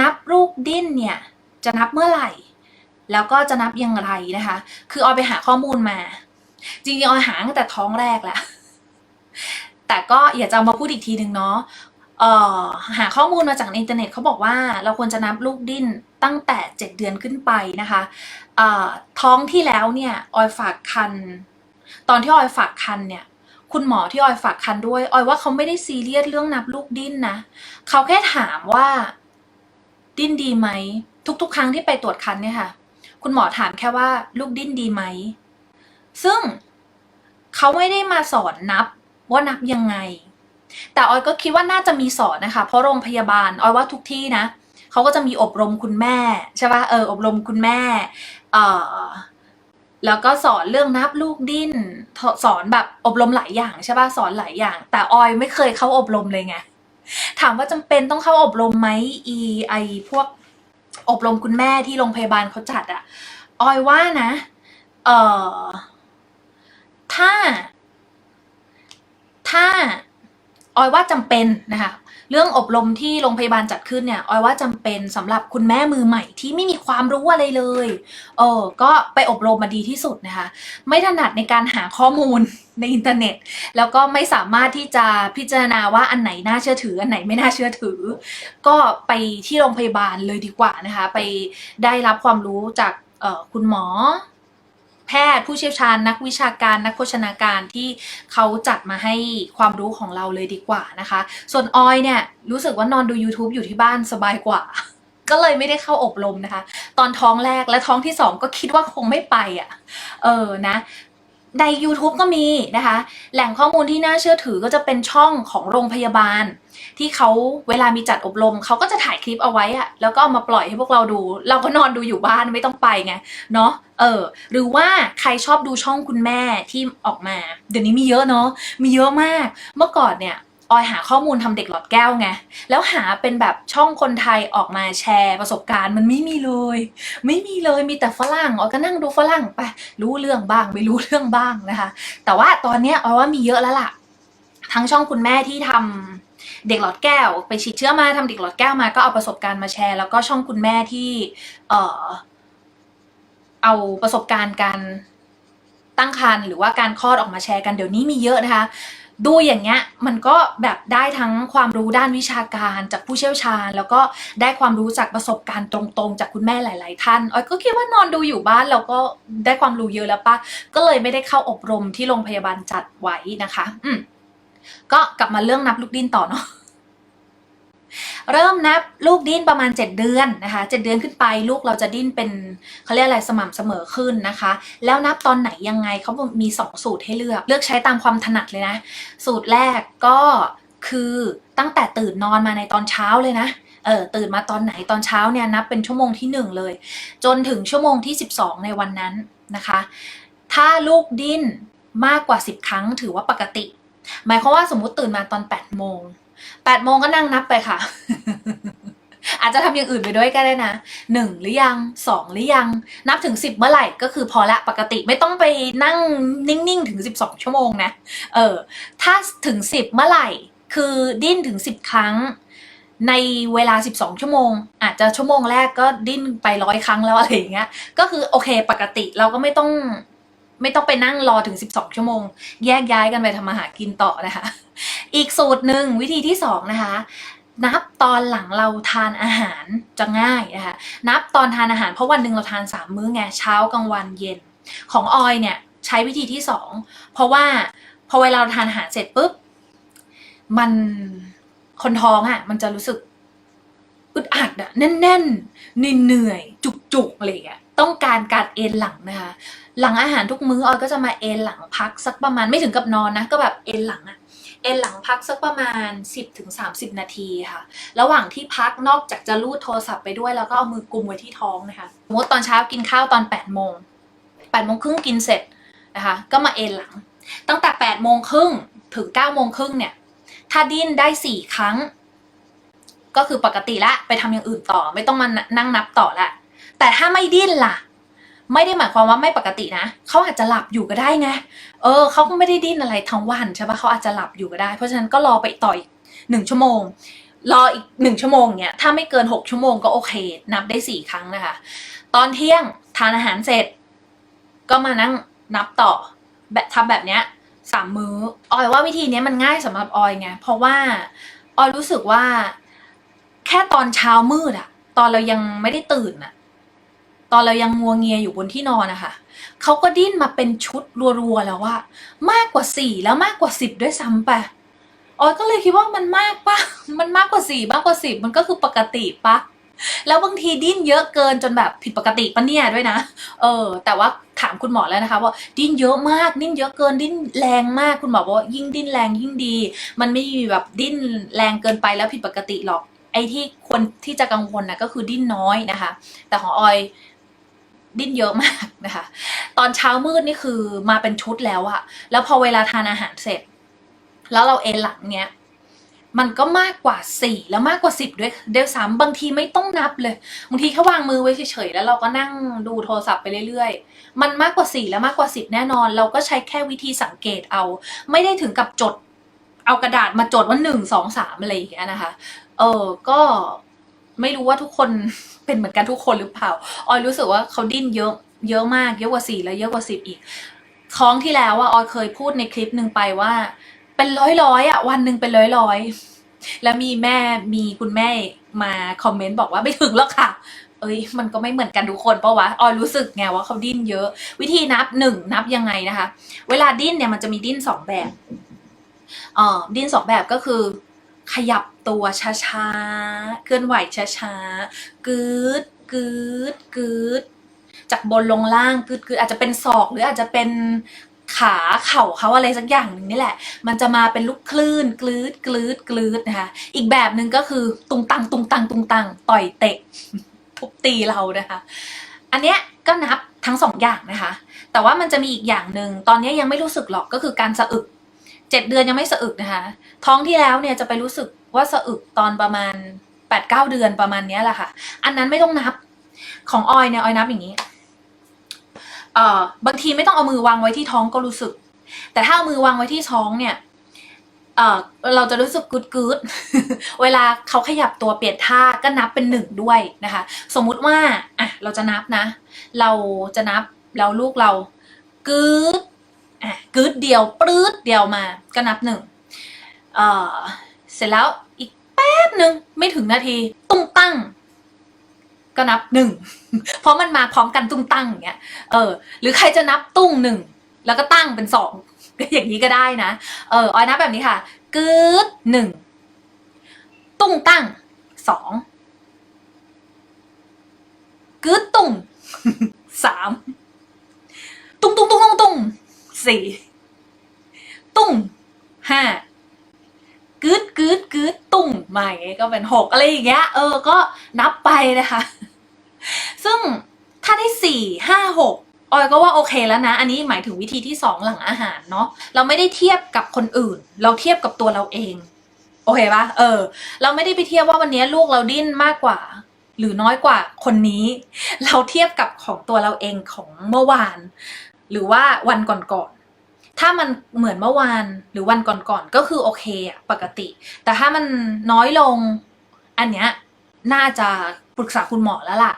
นับลูกดิ้นเนี่ยจะนับเมื่อไหร่ แล้วก็จะนับอย่างไรนะคะ คือออยไปหาข้อมูลมา จริงๆออยหาตั้งแต่ท้องแรกแหละแต่ก็อย่าจะเอามาพูดอีกทีหนึ่งเนาะเอ่อหาข้อมูลมาจากอินเทอร์เน็ตเขาบอกว่าเราควรจะนับลูกดิ้นตั้งแต่ 7 เดือนขึ้นไปนะคะเอ่อท้องที่แล้วเนี่ยออยฝากคัน ตอนที่ออยฝากคันเนี่ยคุณหมอที่ออยฝากคันด้วยออยว่าเขาไม่ได้ซีเรียสเรื่องนับลูกดิ้นนะเขาแค่ถามว่า ดิ้นดีไหม ทุกๆ ครั้งที่ไปตรวจคันเนี่ยค่ะ คุณหมอถามแค่ว่าลูกดิ้นดีไหม ซึ่งเขาไม่ได้มาสอนนับว่านับยังไง แต่ออยก็คิดว่าน่าจะมีสอนนะคะ เพราะโรงพยาบาลออยว่าทุกที่นะเขาก็จะมีอบรมคุณแม่ใช่ปะเอออบรมคุณแม่เออแล้วก็สอนเรื่องนับลูกดิ้น สอนแบบอบรมหลายอย่างใช่ป่ะสอนหลายอย่าง แต่ออยไม่เคยเข้าอบรมเลยไง ถามว่าจำเป็นต้องเข้าอบรมไหมอีไอพวกอบรมคุณแม่ที่โรงพยาบาลเขาจัดอะออยว่านะเอ่อถ้า ถ้า ออยว่าจำเป็นนะคะเรื่องอบรมที่โรงพยาบาลจัดขึ้นเนี่ยออยว่าจำเป็นสำหรับคุณแม่มือใหม่ที่ไม่มีความรู้อะไรเลยเออก็ไปอบรมมาดีที่สุดนะคะ ไม่ถนัดในการหาข้อมูลในอินเทอร์เน็ต แล้วก็ไม่สามารถที่จะพิจารณาว่าอันไหนน่าเชื่อถือ อันไหนไม่น่าเชื่อถือ ก็ไปที่โรงพยาบาลเลยดีกว่านะคะ ไปได้รับความรู้จากออคุณหมอ แพทย์ผู้เชี่ยวชาญนักวิชาการนักโภชนาการที่เขาจัดมาให้ความรู้ของเราเลยดีกว่านะคะ ส่วนออยเนี่ยรู้สึกว่านอนดู YouTube อยู่ที่บ้านสบายกว่า ก็เลยไม่ได้เข้าอบรมนะคะ ตอนท้องแรกและท้องที่สองก็คิดว่าคงไม่ไปอะ เออนะ ใน YouTube ก็มีนะคะ แหล่งข้อมูลที่น่าเชื่อถือก็จะเป็นช่องของโรงพยาบาล ที่เขาเวลามีจัดอบรมเขาก็จะถ่ายคลิปเอาไว้อะแล้วก็เอามาปล่อยให้พวกเราดู เราก็นอนดูอยู่บ้านไม่ต้องไปไงเนาะเออ หรือว่าใครชอบดูช่องคุณแม่ที่ออกมา เดี๋ยวนี้มีเยอะเนาะมีเยอะมากเมื่อก่อนเนี่ย ออยหาข้อมูลทำเด็กหลอดแก้วไง แล้วหาเป็นแบบช่องคนไทยออกมาแชร์ประสบการณ์มันไม่มีเลย ไม่มีเลยมีแต่ฝรั่งออยก็นั่งดูฝรั่งไปรู้เรื่องบ้าง ไม่รู้เรื่องบ้างนะคะ แต่ว่าตอนเนี้ออยว่ามีเยอะแล้วล่ะ ทั้งช่องคุณแม่ที่ทำเด็กหลอดแก้ว ไปฉีดเชื้อมาทำเด็กหลอดแก้วมาก็เอาประสบการณ์มาแชร์ แล้วก็ช่องคุณแม่ที่เอ่อเอาประสบการณ์การตั้งครรภ์หรือว่าการคลอดออกมาแชร์กันเดี๋ยวนี้มีเยอะนะคะ ดูอย่างเงี้ยมันก็แบบได้ทั้งความรู้ด้านวิชาการจากผู้เชี่ยวชาญ แล้วก็ได้ความรู้จากประสบการณ์ตรงๆ จากคุณแม่หลาย ๆ ท่านออยก็คิดว่านอนดูอยู่บ้านเราก็ได้ความรู้เยอะแล้วปะก็เลยไม่ได้เข้าอบรมที่โรงพยาบาลจัดไว้นะคะ อืมก็กลับมาเรื่องนับลูกดิ้นต่อเนาะ เริ่มนับลูกดิ้นประมาณ 7 เดือนนะคะ7เดือนขึ้นไปลูกเราจะดิ้นเป็นเขาเรียกอะไรสม่ำเสมอขึ้นนะคะ แล้วนับตอนไหนยังไงเขามี 2 สูตรให้เลือก เลือกใช้ตามความถนัดเลยนะ สูตรแรกก็คือตั้งแต่ตื่นนอนมาในตอนเช้าเลยนะเออตื่นมาตอนไหนตอนเช้าเนี่ยนับเป็นชั่วโมงที่ 1 เลย จนถึงชั่วโมงที่ 12 ในวันนั้นนะคะ ถ้าลูกดิ้นมากกว่า 10 ครั้งถือว่าปกติ หมายความว่าสมมุติตื่นมาตอน 8 โมง 8โมงก็นั่งนับไปค่ะ อาจจะทำอย่างอื่นไปด้วยก็ได้นะหนึ่งหรือยังสองหรือยัง นับถึง10เมื่อไหร่ก็คือพอละปกติไม่ต้องไปนั่งนิ่งๆ ถึง12ชั่วโมงนะ เออ ถ้าถึง10เมื่อไหร่ คือดิ้นถึง10ครั้ง ในเวลา 12 ชั่วโมง อาจจะชั่วโมงแรกก็ดิ้นไปร้อยครั้งแล้วอะไรอย่างเงี้ย ก็คือโอเค ปกติเราก็ไม่ต้อง ไม่ต้องไปนั่งรอถึง 12 ชั่วโมง แยกย้ายกันไปทำมาหากินต่อนะคะ อีกสูตรหนึ่งวิธีที่สองนะคะ นับตอนหลังเราทานอาหารจะง่ายนะคะ นับตอนทานอาหารเพราะวันหนึ่งเราทานสามมื้อไงเช้ากลางวันเย็น ของออยเนี่ยใช้วิธีที่สองเพราะว่าพอเวลาเราทานอาหารเสร็จปุ๊บมันคนท้องอะ่ะมันจะรู้สึกอึดอัดอะแน่นๆเหนื่อยๆจุกๆอะไรอย่างเงี้ย ต้องการการเอนหลังนะคะ หลังอาหารทุกมื้อออยก็จะมาเอนหลังพักสักประมาณไม่ถึงกับนอนนะ ก็แบบเอนหลังอะเอนหลังพักสักประมาณ 10ถึง30 นาทีค่ะ ระหว่างที่พักนอกจากจะลูดโทรศัพท์ไปด้วยแล้วก็เอามือกุมไว้ที่ท้องนะคะสมมติตอนเช้ากินข้าวตอน8โมง8โมงครึ่งกินเสร็จนะคะก็มาเอนหลัง ตั้งแต่8โมงครึ่งถึง9โมงครึ่งเนี่ย ถ้าดิ้นได้ 4 ครั้ง ก็คือปกติละไปทำอย่างอื่นต่อ ไม่ต้องมานั่งนับต่อละ แต่ถ้าไม่ดิ้นล่ะ ไม่ได้หมายความว่าไม่ปกตินะเขาอาจจะหลับอยู่ก็ได้ไงเออเขาก็ไม่ได้ดิ้นอะไรทั้งวันใช่ปะเขาอาจจะหลับอยู่ก็ได้ เพราะฉะนั้นก็รอไปต่ออีกหนึ่งชั่วโมงรออีกหนึ่งชั่วโมงเนี่ยถ้าไม่เกินหกชั่วโมงก็โอเค นับได้สี่ครั้งนะคะ ตอนเที่ยงทานอาหารเสร็จ ก็มานั่งนับต่อแบบทำแบบเนี้ยสามมื้อออยว่าวิธีเนี้ยมันง่ายสำหรับออยไงเพราะว่าออยรู้สึกว่า แค่ตอนเช้ามืดอะตอนเรายังไม่ได้ตื่นอะ ตอนเรายังงัวเงียอยู่บนที่นอนนะคะเขาก็ดิ้นมาเป็นชุดรัวๆแล้วว่ามากกว่าสี่แล้วมากกว่าสิบด้วยซ้ำไปออยก็เลยคิดว่ามันมากปะมันมากกว่าสี่มากกว่าสิบมันก็คือปกติปะแล้วบางทีดิ้นเยอะเกินจนแบบผิดปกติปะเนี่ยด้วยนะ เออ แต่ว่าถามคุณหมอแล้วนะคะว่าดิ้นเยอะมากดิ้นเยอะเกินดิ้นแรงมากคุณหมอบอกว่ายิ่งดิ้นแรงยิ่งดี มันไม่มีแบบดิ้นแรงเกินไปแล้วผิดปกติหรอกไอ้ที่ควรที่จะกังวลนะก็คือดิ้นน้อยนะคะ แต่ของออย ดิ้นเยอะมากนะคะ ตอนเช้ามืดนี่คือมาเป็นชุดแล้วอะแล้วพอเวลาทานอาหารเสร็จ แล้วเราเอนหลังเนี้ยมันก็มากกว่าสี่แล้วมากกว่าสิบด้วยเดี๋ยวซ้ำบางทีไม่ต้องนับเลยบางทีแค่วางมือไว้เฉยๆแล้วเราก็นั่งดูโทรศัพท์ไปเรื่อยๆ มันมากกว่าสี่แล้วมากกว่าสิบแน่นอน เราก็ใช้แค่วิธีสังเกตเอา ไม่ได้ถึงกับจด เอากระดาษมาจดว่าหนึ่งสองสามอะไรอย่างเงี้ยนะคะ เออก็ไม่รู้ว่าทุกคน เป็นเหมือนกันทุกคนหรือเปล่าออยรู้สึกว่าเขาดิ้นเยอะเยอะมากเยอะกว่าสี่แล้วเยอะกว่าสิบอีกท้องที่แล้วอะออยเคยพูดในคลิปหนึ่งไปว่า เป็นร้อยร้อยๆอะวันหนึ่งเป็นร้อยร้อยๆแล้วมีแม่มีคุณแม่มาคอมเมนต์บอกว่าไม่ถึงแล้วค่ะ เอ้ย มันก็ไม่เหมือนกันทุกคนปะวะออยรู้สึกไงว่าเขาดิ้นเยอะ วิธีนับหนึ่งนับยังไงนะคะ เวลาดิ้นเนี่ยมันจะมีดิ้นสองแบบเอ่อดิ้นสองแบบก็คือ ขยับตัวช้าๆ เคลื่อนไหวช้าๆกึดกึดกึดจากบนลงล่างกึดกึดอาจจะเป็นศอกหรืออาจจะเป็นขาเข่าเขาอะไรสักอย่างหนึ่งนี่แหละ มันจะมาเป็นลูกคลื่นกลืดกลืดกลืดนะคะ อีกแบบหนึ่งก็คือตุงตังตุงตังตุงตังต่อยเตะทุบตีเรานะคะ อันเนี้ยก็นับทั้งสองอย่างนะคะ แต่ว่ามันจะมีอีกอย่างหนึ่งตอนนี้ยังไม่รู้สึกหรอกก็คือการสะอึก เจ็ดเดือนยังไม่สะอึกนะคะ ท้องที่แล้วเนี่ยจะไปรู้สึกว่าสะอึกตอนประมาณแปดเก้าเดือนประมาณนี้แหละค่ะ อันนั้นไม่ต้องนับ ของออยเนี่ยออยนับอย่างนี้ เอ่อบางทีไม่ต้องเอามือวางไว้ที่ท้องก็รู้สึก แต่ถ้าเอามือวางไว้ที่ท้องเนี่ย เอ่อเราจะรู้สึกกึดกึดเวลาเขาขยับตัวเปลี่ยนท่าก็นับเป็นหนึ่งด้วยนะคะ สมมุติว่าอะเราจะนับนะ เราจะนับแล้วลูกเรากึด อะกึดเดียวปลื้ดเดียวมาก็นับหนึ่งเออเสร็จแล้วอีกแป๊บหนึ่งไม่ถึงนาที ตุ้งตั้ง ก็นับหนึ่งเพราะมันมาพร้อมกันตุ้งตั้งอย่างเงี้ยเออ หรือใครจะนับตุ้งหนึ่งแล้วก็ตั้งเป็นสองก็อย่างนี้ก็ได้นะเออออยนับแบบนี้ค่ะกึดหนึ่งตุ้งตั้งสองกึดตุ้ง สามตุ้งตุ้งตุ้งตุ้งตุ้ง สี่ตุ้งห้ากึดกึดกึดตุ้งใหม่ก็เป็นหกอะไรอย่างเงี้ยเออก็นับไปนะคะ ซึ่งถ้าได้สี่ห้าหกออยก็ว่าโอเคแล้วนะ อันนี้หมายถึงวิธีที่สองหลังอาหารเนาะเราไม่ได้เทียบกับคนอื่น เราเทียบกับตัวเราเอง โอเคปะเออ เราไม่ได้ไปเทียบว่าวันนี้ลูกเราดิ้นมากกว่า หรือน้อยกว่าคนนี้ เราเทียบกับของตัวเราเองของเมื่อวาน หรือว่าวันก่อนๆ ถ้ามันเหมือนเมื่อวานหรือวันก่อนๆก็คือโอเคอะปกติ แต่ถ้ามันน้อยลงอันเนี้ยน่าจะปรึกษาคุณหมอแล้วล่ะ